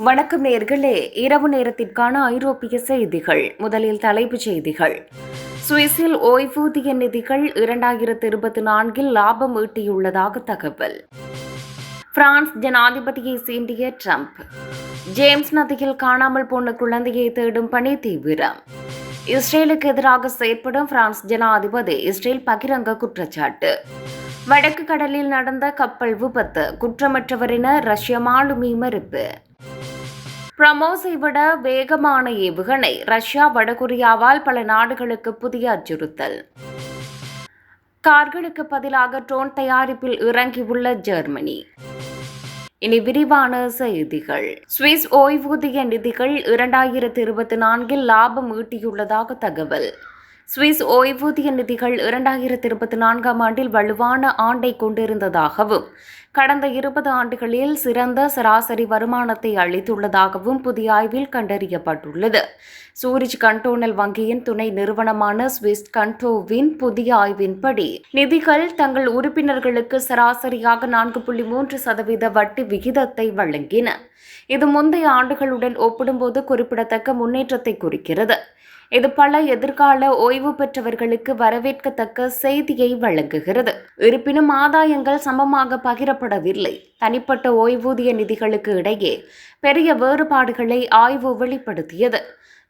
வணக்கம் நேர்களே. இரவு நேரத்திற்கான ஐரோப்பிய செய்திகள். முதலில் தலைப்புச் செய்திகள். சுவிஸில் ஓய்வூதிய நிதிகள் இரண்டாயிரத்து இருபத்தி நான்கில் லாபம் ஈட்டியுள்ளதாக தகவல். பிரான்ஸ் ஜனாதிபதியை சீண்டிய ட்ரம்ப். ஜேம்ஸ் நதியில் காணாமல் போன குழந்தையை தேடும் பணி தீவிரம். இஸ்ரேலுக்கு எதிராக செயற்படும் பிரான்ஸ் ஜனாதிபதி இஸ்ரேல் பகிரங்க குற்றச்சாட்டு. வடக்கு கடலில் நடந்த கப்பல் விபத்து குற்றமற்றவரின ரஷ்ய மாலுமி மறுப்பு. பிரமோஸை விட வேகமான ஏவுகணை ரஷ்யா வடகொரியாவால் பல நாடுகளுக்கு புதிய அச்சுறுத்தல். கார்களுக்கு பதிலாக ட்ரோன் தயாரிப்பில் இறங்கியுள்ள ஜெர்மனி. இனி விரிவான செய்திகள். சுவிஸ் ஓய்வூதிய நிதிகள் இரண்டாயிரத்தி இருபத்தி நான்கில் லாபம் ஈட்டியுள்ளதாக தகவல். சுவிஸ் ஓய்வூதிய நிதிகள் இரண்டாயிரத்தி இருபத்தி நான்காம் ஆண்டில் வலுவான ஆண்டை கொண்டிருந்ததாகவும் கடந்த இருபது ஆண்டுகளில் சிறந்த சராசரி வருமானத்தை அளித்துள்ளதாகவும் புதிய ஆய்வில் கண்டறியப்பட்டுள்ளது. சூரிஜ் கண்டோனல் வங்கியின் துணை நிறுவனமான சுவிஸ் கண்டோவின் புதிய ஆய்வின்படி நிதிகள் தங்கள் உறுப்பினர்களுக்கு சராசரியாக நான்கு புள்ளி மூன்று சதவீத வட்டி விகிதத்தை வழங்கின. இது முந்தைய ஆண்டுகளுடன் ஒப்பிடும்போது குறிப்பிடத்தக்க முன்னேற்றத்தை குறிக்கிறது. இது பல எதிர்கால ஓய்வு பெற்றவர்களுக்கு வரவேற்கத்தக்க செய்தியை வழங்குகிறது. இருப்பினும் ஆதாயங்கள் சமமாக பகிரப்படவில்லை. தனிப்பட்ட ஓய்வூதிய நிதிகளுக்கு இடையே பெரிய வேறுபாடுகளை ஆய்வு வெளிப்படுத்தியது.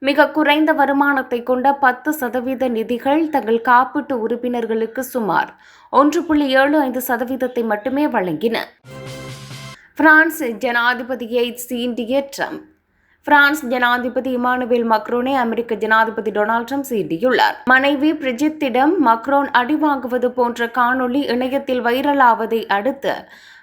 மிக குறைந்த வருமானத்தை கொண்ட பத்து சதவீத நிதிகள் தங்கள் காப்பீட்டு உறுப்பினர்களுக்கு சுமார் ஒன்று புள்ளி ஏழு ஐந்து சதவீதத்தை மட்டுமே வழங்கின. பிரான்ஸ் ஜனாதிபதியை சீண்டிய ட்ரம்ப் பிரான்ஸ் ஜனாதிபதி இமானுவேல் மக்ரோனை அமெரிக்க ஜனாதிபதி டொனால்ட் ட்ரம்ப் சீண்டியுள்ளார் மனைவி பிரிஜித்திடம் மக்ரோன் அடிவாங்குவது போன்ற காணொளி இணையத்தில் வைரலாவதை அடுத்து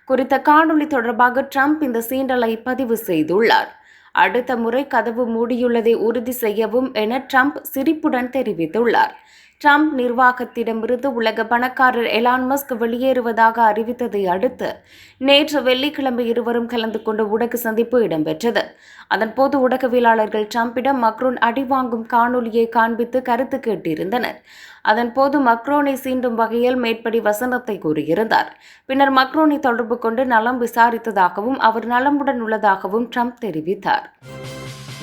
குறித்த காணொளி தொடர்பாக ட்ரம்ப் இந்த சீண்டலை பதிவு செய்துள்ளார். அடுத்த முறை கதவு மூடியுள்ளதை உறுதி செய்யவும் என ட்ரம்ப் சிரிப்புடன் தெரிவித்துள்ளார். ட்ரம்ப் நிர்வாகத்திடமிருந்து உலக பணக்காரர் எலான் மஸ்க் வெளியேறுவதாக அறிவித்ததை அடுத்து நேற்று வெள்ளிக்கிழமை இருவரும் கலந்து கொண்ட ஊடக சந்திப்பு இடம்பெற்றது. அதன்போது ஊடகவியலாளர்கள் ட்ரம்பிடம் மக்ரோன் அடிவாங்கும் காணொலியை காண்பித்து கருத்து கேட்டிருந்தனர். அதன்போது மக்ரோனை சீண்டும் வகையில் மேற்படி வசனத்தை கூறியிருந்தார். பின்னர் மக்ரோனை தொடர்பு கொண்டு நலம் விசாரித்ததாகவும் அவர் நலமுடன் உள்ளதாகவும் ட்ரம்ப் தெரிவித்தார்.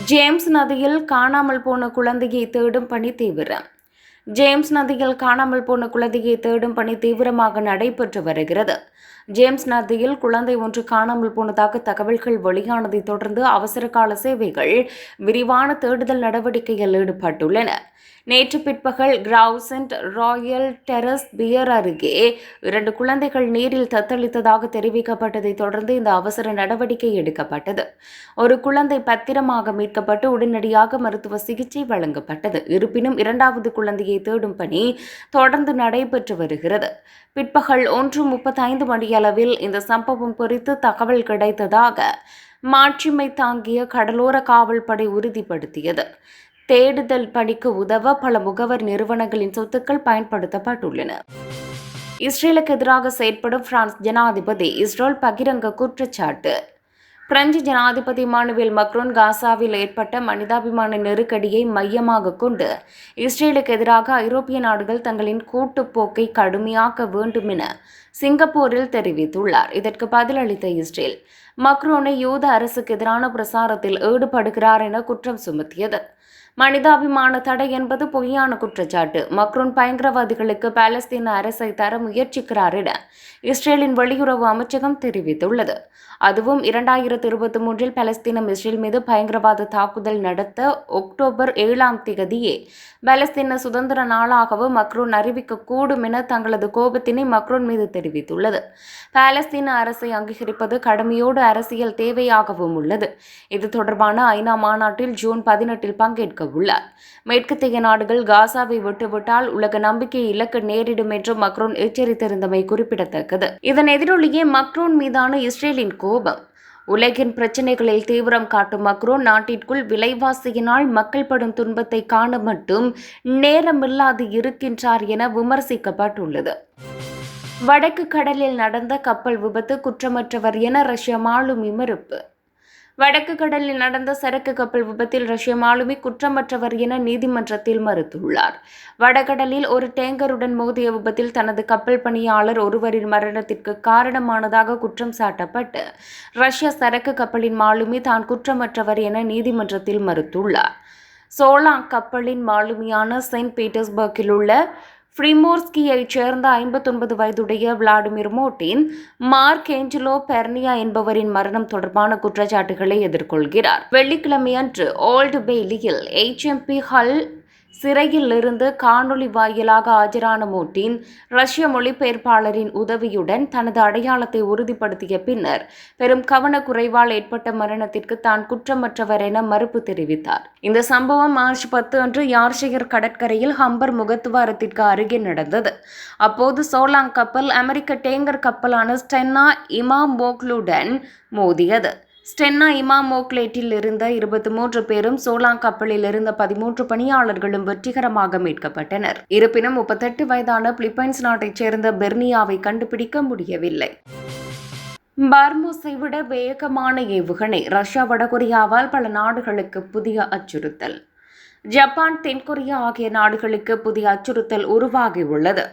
ஜேம்ஸ் நதியில் காணாமல் போன குழந்தையை தேடும் பணி தீவிரம். ஜேம்ஸ் நதியில் காணாமல் போன குழந்தையை தேடும் பணி தீவிரமாக நடைபெற்று வருகிறது. ஜேம்ஸ் நதியில் குழந்தை ஒன்று காணாமல் போனதாக தகவல்கள் வெளியானதை தொடர்ந்து அவசர கால சேவைகள் விரிவான தேடுதல் நடவடிக்கையில் ஈடுபட்டுள்ளன. நேற்று பிற்பகல் கிரவுசென்ட் ராயல் டெரஸ் பியர் அருகே இரண்டு குழந்தைகள் நீரில் தத்தளித்ததாக தெரிவிக்கப்பட்டதை தொடர்ந்து இந்த அவசர நடவடிக்கை எடுக்கப்பட்டது. ஒரு குழந்தை பத்திரமாக மீட்கப்பட்டு உடனடியாக மருத்துவ சிகிச்சை வழங்கப்பட்டது. இருப்பினும் இரண்டாவது குழந்தையை தேடும் பணி தொடர்ந்து நடைபெற்று வருகிறது. பிற்பகல் ஒன்று முப்பத்தைந்து மணி மணியளவில் இந்த சம்பவம் குறித்து தகவல் கிடைத்ததாக மாட்சிமை தாங்கிய கடலோர காவல்படை உறுதிப்படுத்தியது. தேடுதல் பணிக்கு உதவ பல முகவர் நிறுவனங்களின் சொத்துக்கள் பயன்படுத்தப்பட்டுள்ளன. இஸ்ரேலுக்கு எதிராக செயற்படும் பிரான்ஸ் ஜனாதிபதி இஸ்ரேல் பகிரங்க குற்றச்சாட்டு. பிரெஞ்சு ஜனாதிபதி மானுவேல் மக்ரோன் காசாவில் ஏற்பட்ட மனிதாபிமான நெருக்கடியை மையமாக கொண்டு இஸ்ரேலுக்கு எதிராக ஐரோப்பிய நாடுகள் தங்களின் கூட்டுப்போக்கை கடுமையாக்க வேண்டும் என சிங்கப்பூரில் தெரிவித்துள்ளார். இதற்கு பதிலளித்த இஸ்ரேல் மக்ரோனை யூத அரசுக்கு எதிரான பிரசாரத்தில் ஈடுபடுகிறார் என குற்றம் சுமத்தியது. மனிதாபிமான தடை என்பது பொய்யான குற்றச்சாட்டு. மக்ரோன் பயங்கரவாதிகளுக்கு பாலஸ்தீன அரசை தர முயற்சிக்கிறார் என இஸ்ரேலின் வெளியுறவு அமைச்சகம் தெரிவித்துள்ளது. அதுவும் இரண்டாயிரத்து இருபத்தி மூன்றில் பலஸ்தீனம் இஸ்ரேல் மீது பயங்கரவாத தாக்குதல் நடத்த அக்டோபர் ஏழாம் தேதியே பலஸ்தீன சுதந்திர நாளாகவும் மக்ரோன் அறிவிக்கக்கூடும் என தங்களது கோபத்தினை மக்ரோன் மீது தெரிவித்துள்ளது. பாலஸ்தீன அரசை அங்கீகரிப்பது கடமையோடு அரசியல் தேவையாகவும் உள்ளது. இது தொடர்பான ஐநா மாநாட்டில் ஜூன் பதினெட்டில் கேட்க உள்ளார் மேற்கத்திய நாடுகள் காசாவை விட்டுவிட்டால் உலக நம்பிக்கை இலக்கு நேரிடும் என்று மக்ரோன் எச்சரித்திருந்தமை குறிப்பிடத்தக்கது. இதன் எதிரொலியே மக்ரோன் மீதான இஸ்ரேலின் கோபம். உலகின் பிரச்சனைகளில் தீவிரம் காட்டும் மக்ரோன் நாட்டிற்குள் விலைவாசியினால் மக்கள் படும் துன்பத்தை காண மட்டும் நேரமில்லாது இருக்கின்றார் என விமர்சிக்கப்பட்டுள்ளது. வடக்கு கடலில் நடந்த கப்பல் விபத்து குற்றமற்றவர் என ரஷ்ய மாலும் மறுப்பு. வடக்கு கடலில் நடந்த சரக்கு கப்பல் விபத்தில் ரஷ்ய மாலுமி குற்றமற்றவர் என நீதிமன்றத்தில் மறுத்துள்ளார். வடகடலில் ஒரு டேங்கருடன் மோதிய விபத்தில் தனது கப்பல் பணியாளர் ஒருவரின் மரணத்திற்கு காரணமானதாக குற்றம் சாட்டப்பட்டு ரஷ்ய சரக்கு கப்பலின் மாலுமி தான் குற்றமற்றவர் என நீதிமன்றத்தில் மறுத்துள்ளார். சோலாங் கப்பலின் மாலுமியான செயின்ட் பீட்டர்ஸ்பர்க்கில் உள்ள ஃப்ரிமோர்ஸ்கியைச் சேர்ந்த ஐம்பத்தொன்பது வயதுடைய விளாடிமிர் மோட்டின் மார்க் ஏஞ்சலோ பெர்னியா என்பவரின் மரணம் தொடர்பான குற்றச்சாட்டுகளை எதிர்கொள்கிறார். வெள்ளிக்கிழமையன்று ஓல்டு பெய்லியில் எச்எம்பி ஹல் சிறையில் இருந்து காணொளி வாயிலாக ஆஜரான மோட்டின் ரஷ்ய மொழிபெயர்ப்பாளரின் உதவியுடன் தனது அடையாளத்தை உறுதிப்படுத்திய பின்னர் பெரும் கவனக்குறைவால் ஏற்பட்ட மரணத்திற்கு தான் குற்றமற்றவர் என மறுப்பு தெரிவித்தார். இந்த சம்பவம் மார்ச் பத்து அன்று யார்ஷயர் கடற்கரையில் ஹம்பர் முகத்துவாரத்திற்கு அருகே நடந்தது. அப்போது சோலாங் கப்பல் அமெரிக்க டேங்கர் கப்பலான ஸ்டென்னா இமாமோக்லுடன் மோதியது. ஸ்டென்னா இமாமோக்லேட்டில் இருந்த இருபத்தி மூன்று பேரும் சோலாங் கப்பலில் இருந்த பதிமூன்று பணியாளர்களும் வெற்றிகரமாக மீட்கப்பட்டனர். இருப்பினும் முப்பத்தெட்டு வயதான பிலிப்பைன்ஸ் நாட்டைச் சேர்ந்த பெர்னியாவை கண்டுபிடிக்க முடியவில்லை. பர்மோஸை விட வேகமான ஏவுகணை ரஷ்யா வடகொரியாவால் பல நாடுகளுக்கு புதிய அச்சுறுத்தல். ஜப்பான் தென்கொரியா ஆகிய நாடுகளுக்கு புதிய அச்சுறுத்தல் உருவாகியுள்ளது.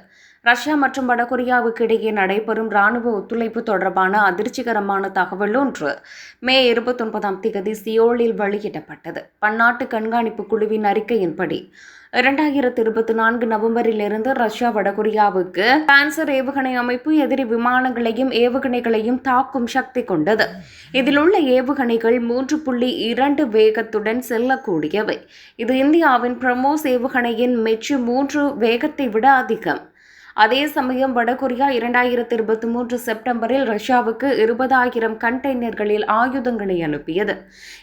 ரஷ்யா மற்றும் வடகொரியாவுக்கு இடையே நடைபெறும் ராணுவ ஒத்துழைப்பு தொடர்பான அதிர்ச்சிகரமான தகவல் ஒன்று. மே இருபத்தொன்பதாம் தேதி சியோலில் வெளியிடப்பட்டது. பன்னாட்டு கண்காணிப்பு குழுவின் அறிக்கையின்படி இரண்டாயிரத்தி இருபத்தி நான்கு நவம்பரிலிருந்து ரஷ்யா வடகொரியாவுக்கு பான்சர் ஏவுகணை அமைப்பு எதிரி விமானங்களையும் ஏவுகணைகளையும் தாக்கும் சக்தி கொண்டது. இதில் உள்ள ஏவுகணைகள் மூன்று புள்ளி இரண்டு வேகத்துடன் செல்லக்கூடியவை. இது இந்தியாவின் பிரமோஸ் ஏவுகணையின் மெச்சு மூன்று வேகத்தை விட அதிகம். அதே சமயம் வடகொரியா இரண்டாயிரத்தி இருபத்தி மூன்று செப்டம்பரில் ரஷ்யாவுக்கு இருபதாயிரம் கண்டெய்னர்களில் ஆயுதங்களை அனுப்பியது.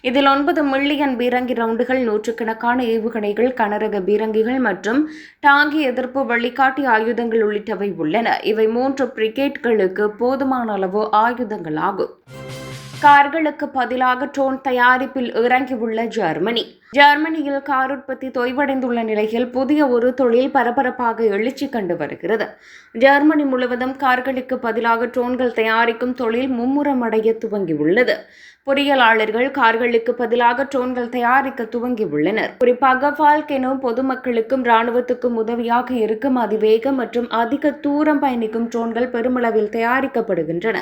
இதில் ஒன்பது மில்லியன் பீரங்கி ரவுண்டுகள் நூற்றுக்கணக்கான ஏவுகணைகள் கனரக பீரங்கிகள் மற்றும் டாங்கி எதிர்ப்பு வழிகாட்டி ஆயுதங்கள் உள்ளிட்டவை உள்ளன. இவை மூன்று பிரிகேட்களுக்கு போதுமான அளவு ஆயுதங்கள் ஆகும் கார்களுக்கு பதிலாக ட்ரோன் தயாரிப்பில் இறங்கியுள்ள ஜெர்மனி. ஜெர்மனியில் கார் உற்பத்தி தொய்வடைந்துள்ள நிலையில் புதிய ஒரு தொழில் பரபரப்பாக எழுச்சி கண்டு வருகிறது. ஜெர்மனி முழுவதும் கார்களுக்கு பதிலாக ட்ரோன்கள் தயாரிக்கும் தொழில் மும்முரமடைய துவங்கியுள்ளது. பொறியியலாளர்கள் கார்களுக்கு பதிலாக ட்ரோன்கள் தயாரிக்க துவங்கியுள்ளனர். குறிப்பாக ஃபால்கெனோ பொதுமக்களுக்கும் இராணுவத்துக்கும் உதவியாக இருக்கும் அதிவேகம் மற்றும் அதிக தூரம் பயணிக்கும் ட்ரோன்கள் பெருமளவில் தயாரிக்கப்படுகின்றன.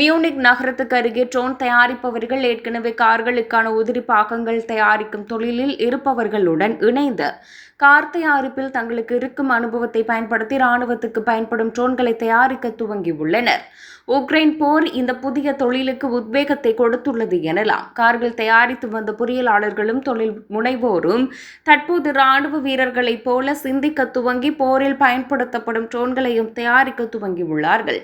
மியூனிக் நகரத்துக்கு அருகே ட்ரோன் தயாரிப்பவர்கள் ஏற்கனவே கார்களுக்கான உதிரி பாகங்கள் தயாரிக்கும் தொழிலில் இருப்பவர்களுடன் இணைந்து. கார் தயாரிப்பில் தங்களுக்கு இருக்கும் அனுபவத்தை பயன்படுத்தி இராணுவத்துக்கு பயன்படும் ட்ரோன்களை தயாரிக்க துவங்கியுள்ளனர். உக்ரைன் போர் இந்த புதிய தொழிலுக்கு உத்வேகத்தை கொடுத்துள்ளது எனலாம். கார்கள் தயாரித்து வந்த பொறியியலாளர்களும் தொழில் முனைவோரும் தற்போது ராணுவ வீரர்களைப் போல சிந்திக்க துவங்கி போரில் பயன்படுத்தப்படும் ட்ரோன்களையும் தயாரிக்க துவங்கியுள்ளார்கள்.